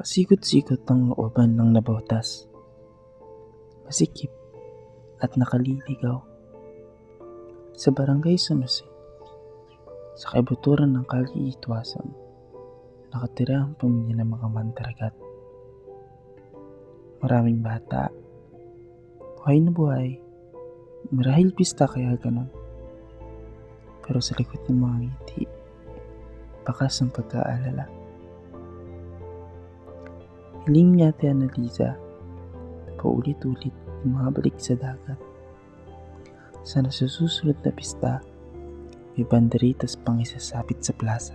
Pasikot-sikot ang looban ng nabotas. Masikip at nakaliligaw. Sa barangay San Jose, sa kaibuturan ng Kali Itwasan, nakatira ang pamilya ng mga mandaragat. Maraming bata, buhay na buhay, marahil pista kaya ganon. Pero sa likod ng mga ngiti, bakas ang pagkaalala. Hiling niya Ate Annalisa na paulit-ulit bumabalik sa dagat. Sa nasususunod na pista, may banderitas pang isasapit sa plaza.